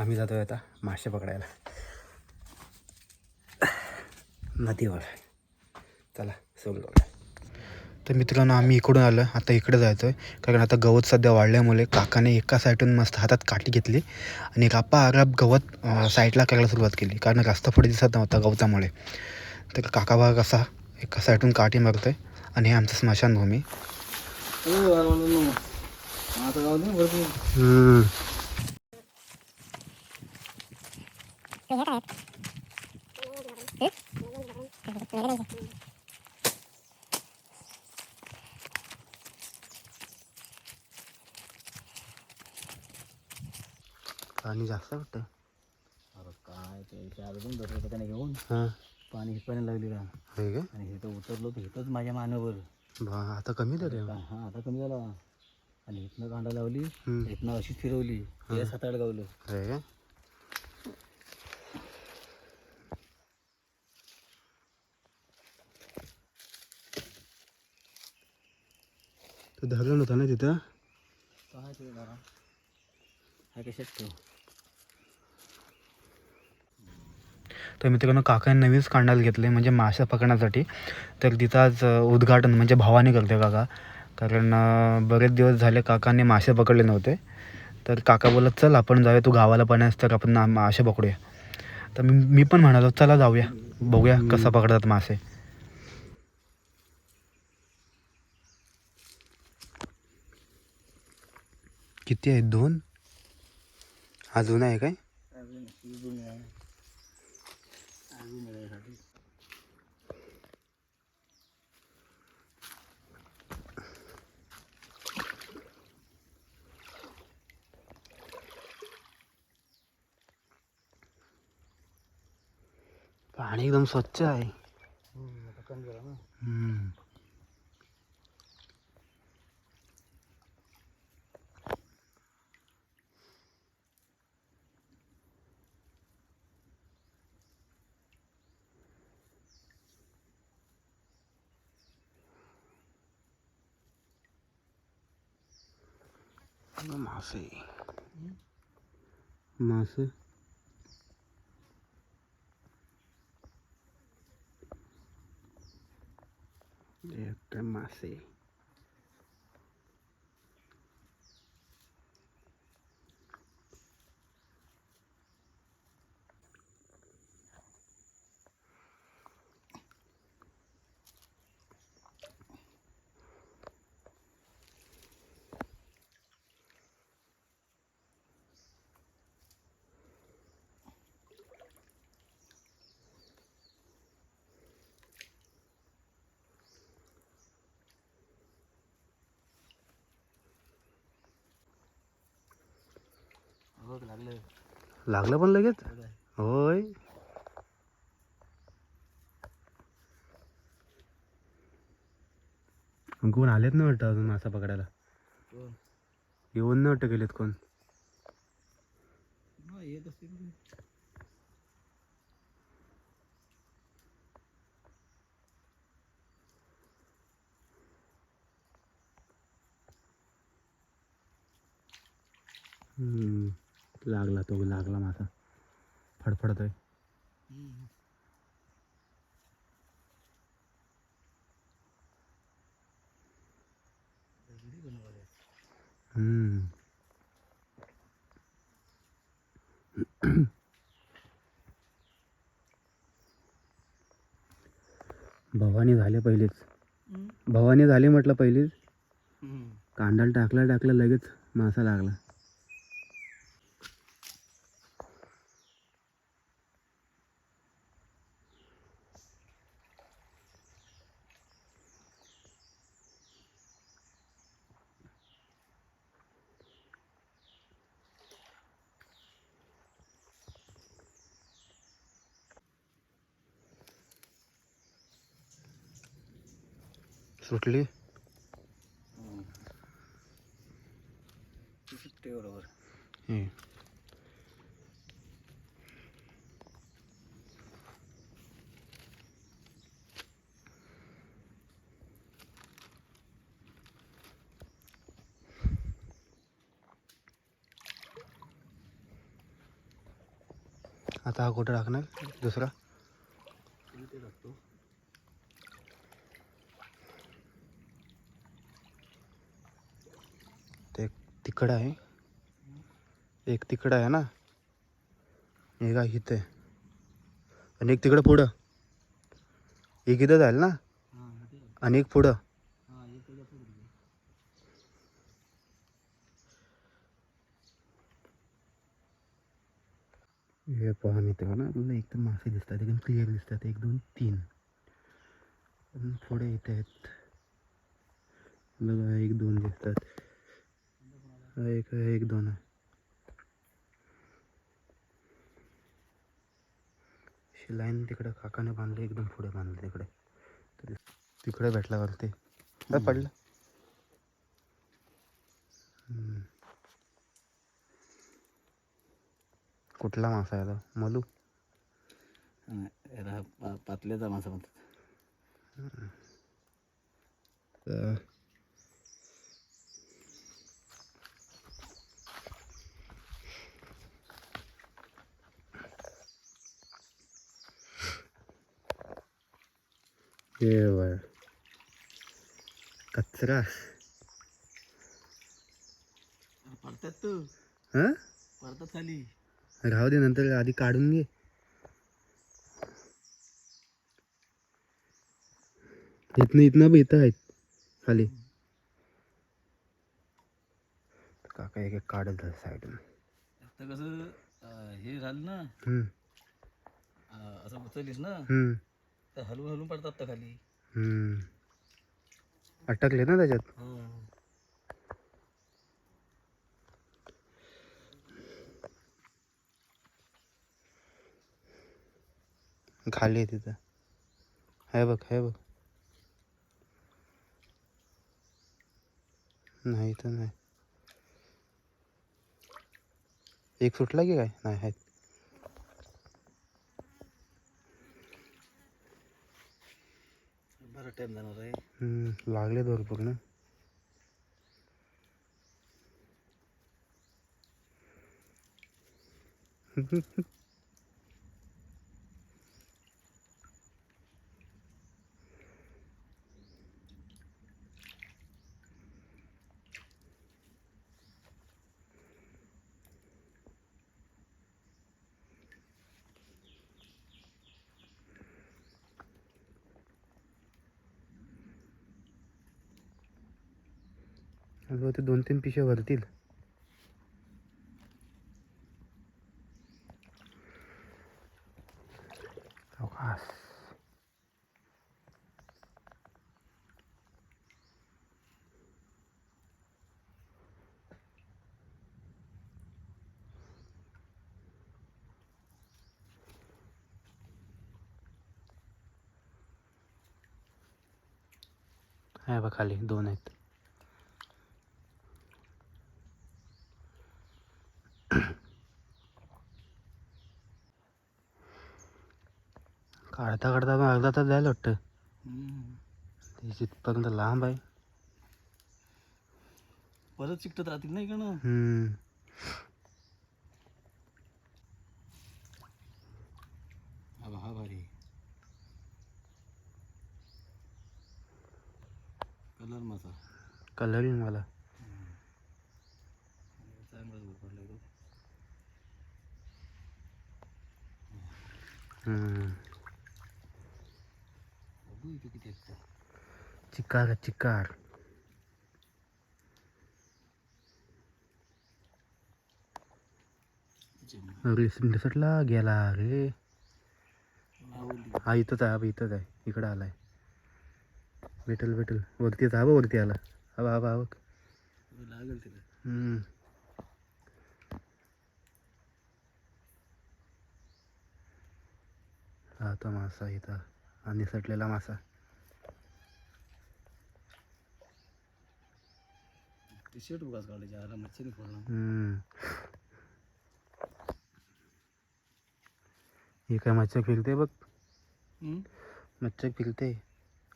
आम्ही जातोय आता मासे पकडायला. नदीवर चला सोडलो तर मित्रांनो आम्ही इकडून आलो. आता इकडे जायचं आहे कारण आता गवत सध्या वाढल्यामुळे काकाने एका साईडून मस्त हातात काठी घेतली. आणि रापा आराप गवत साईडला करायला सुरुवात केली. कारण रस्ता पुढे दिसत नव्हता गवतामुळे. तर काका बघा कसा एका साईडून काठी मारतोय. आणि हे आमचं स्मशानभूमी. हम्म. पाणी जास्त वाटतं. अरे काय ते चार धरलं त्याने घेऊन. हां. पाणी हिपायला लागली का? हे का? आणि हे तर उतरलो तर माझ्या मानावर. बा आता कमी झाले. हा आता कमी झाला. आणि इथनं कांदा लावली. इथनं अशीच फिरवली. हे सात आठ गावलं. तो धरण होता ना तिथं. काय ते जरा हा कशात ठेव तर मित्रांनो काकाने नवीनच कांडाल घेतले म्हणजे मासे पकडण्यासाठी. तर तिथं आज उद्घाटन म्हणजे भावाने करते काका. कारण बरेच दिवस झाले काकाने मासे पकडले नव्हते. तर काका बोलत चल आपण जाऊया. तू गावाला पाण्यास तर आपण मासे पकडूया. तर मी मी पण म्हणालो चला जाऊया. बघूया कसं पकडतात मासे. किती आहेत दोन? अजून आहे काय? अजून अजून आहे. साठी पाणी एकदम स्वच्छ आहे आता कमी झाला ना हम्म. मासे मासे एक मासे लागलं. लागलं पण लगेच. होय. कोण आलेत ना वाटतं अजून मासा पकडायला? येऊन नाही वाटतं गेलेत कोण? येत हम्म. लागला तो लागला मासा फडफडतोय. हम्म. भवानी झाले पहिलेच. भवानी झाली म्हटलं पहिलीच. कांडाल टाकला टाकला लगेच मासा लागला. सुटली. सुट्टे बरोबर आता हा कुठं टाकणार? दुसरा इथे टाकतो ते इकडं आहे. एक तिकडं आहे ना. एक आहे इथे. आणि एक तिकडं पुढं. एक इथं जाईल ना? आणि एक पुढं. हे पहा मी तेव्हा ना पहा आपल्याला एकदम मासे दिसतात. एकदम क्लिअर दिसतात. एक दोन तीन. पुढे इथे आहेत. बघा एक दोन दिसतात. हा एक आहे, एक दोन आहे. अशी लाईन तिकडं काकाने बांधली एकदम पुढे बांधली तिकडे. तिकडे भेटला वरती पडलं. कुठला मासा आहे तो? मलू? पातल्याचा मासा म्हणतात. बघ. कचरा पडतात तू हां? पडतात खाली. राहू दे नंतर आधी काढून घे. इथनं इथनं बी इथं आहेत. खाली. काका एक काढत साईडून. आता कसं हे झालं ना. असं उचललीस ना. हम्म, तर हलवून हलवून पडतात तर खाली. हम्म. अटकले ना त्याच्यात? खाली आहे तिथं. आहे बघ आहे बघ. नाही तर नाही. एक सुटला की काय? नाही आहेत. बरं टाइम जाणार आहे. हम्म, लागले भरपूर ना. अजून ते दोन तीन पिशव्या भरतील सावकाश. आहे बघ खाली दोन आहेत काढता काढता पण अर्धा तास जायला वाटतं. ते जिथपर्यंत लांब आहे. परत चिकटत राहतील नाही का. हा भारी. कलर मासा कलरिंग मला चांगलाच भर पडलाय तो हम्म. बघू इथे किती आहेत ते. चिकार चिकार अरे निसटला गेला रे. आवडली. हा इथंच आहे हा इथंच आहे. इकडं आलाय. भेटल भेटल. वरती हा बघ वरती आला. हा बघ, हा बघ, हा बघ. लागेल तिला हम्म. हा तो मासा इथं. हा निसटलेला मासा. टी शर्ट उगाच काढायचे आला मच्छरी फोडला हम्म. हे काय मच्छर फिरते बघ? मच्छर फिरते.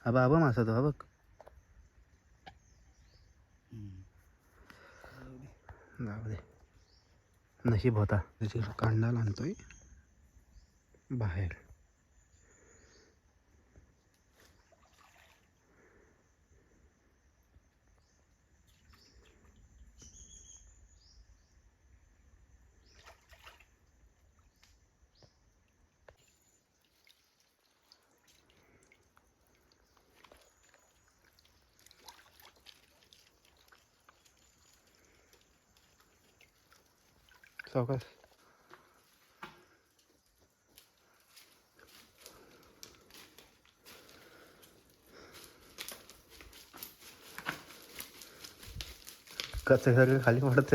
हा बा आबा मासा तो हा बघ. जाऊ दे. नशीब होता. त्याची कांडाला आणतोय. बाहेर. सावकाश कसं सगळं खाली पडत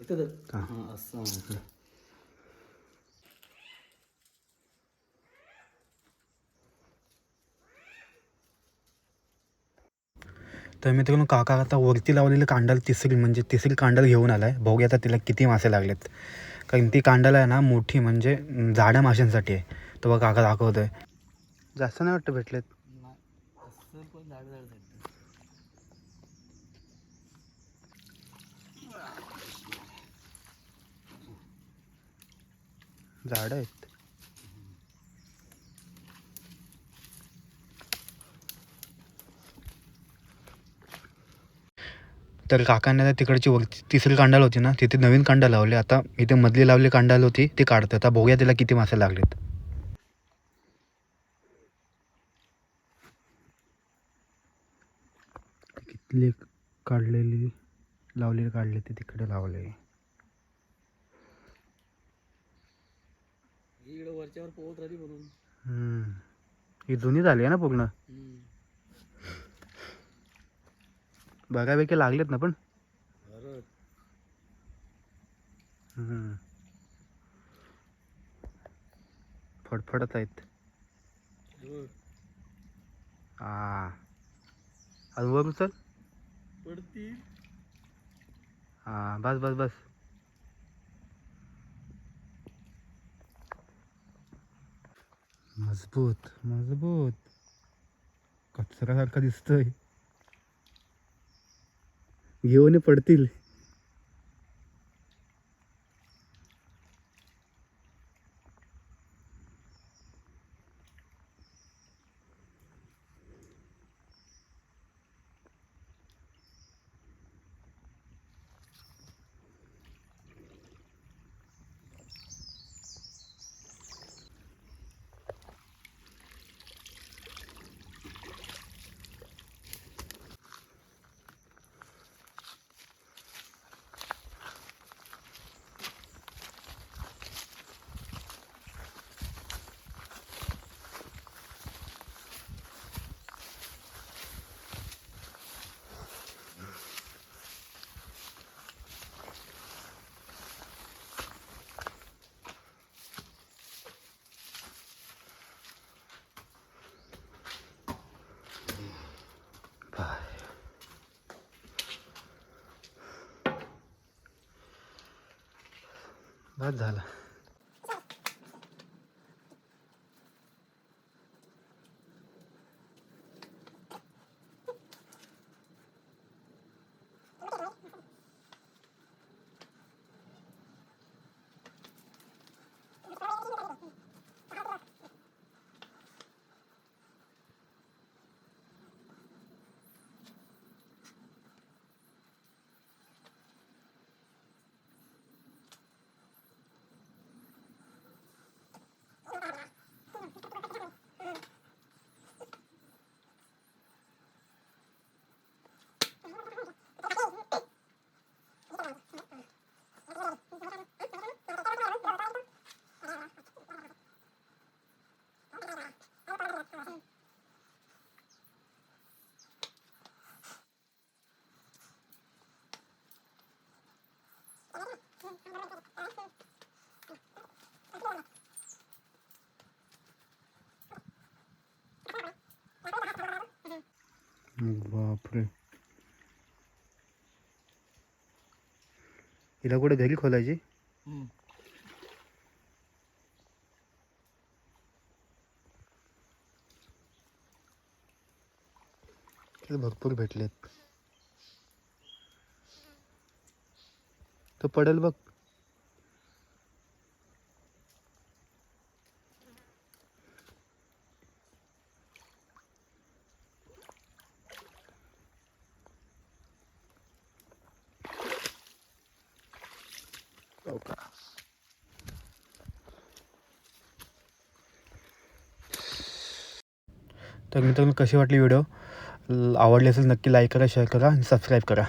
इथं- असं तर मित्रांनो काका आता वरती लावलेलं कांडाल तिसरी म्हणजे तिसरी कांडाल घेऊन आलाय. बघूया आता तिला किती मासे लागलेत. कारण ती कांडाला आहे ना मोठी म्हणजे जाड्या माशांसाठी आहे. तो बघा काका दाखवतो आहे जास्त नाही वाटतं भेटलेत? झाड आहेत. तर काकांनी आता तिकडची वरती तिसरी कांडाल होती ना तिथे नवीन कांडा लावले. आता इथे मधली लावली कांडाल होती ती काढतात आता बघूया तिला किती मासे लागलेत. कितली काढलेली लावलेली काढले ते तिकडे लावले. इकडे वरच्यावर पोहत राहिली म्हणून. हम्म. ही जुनी झाली आहे ना पूर्ण हम्म. बऱ्यापैकी लागलेत ना पण. फडफडत आहेत. हे अजून वर उचल हा बस बस बस. मजबूत मजबूत. कचऱ्यासारखा दिसतोय. घेऊन पडतील. बस झाला. बापरे हिला कुठे घरी खोलायची हम्म. तिथे भरपूर भेटलेत तो पडेल बघ. तर मित्रांनो कशी वाटली व्हिडिओ? आवडली असेल नक्की लाईक करा शेअर करा आणि सबस्क्राईब करा.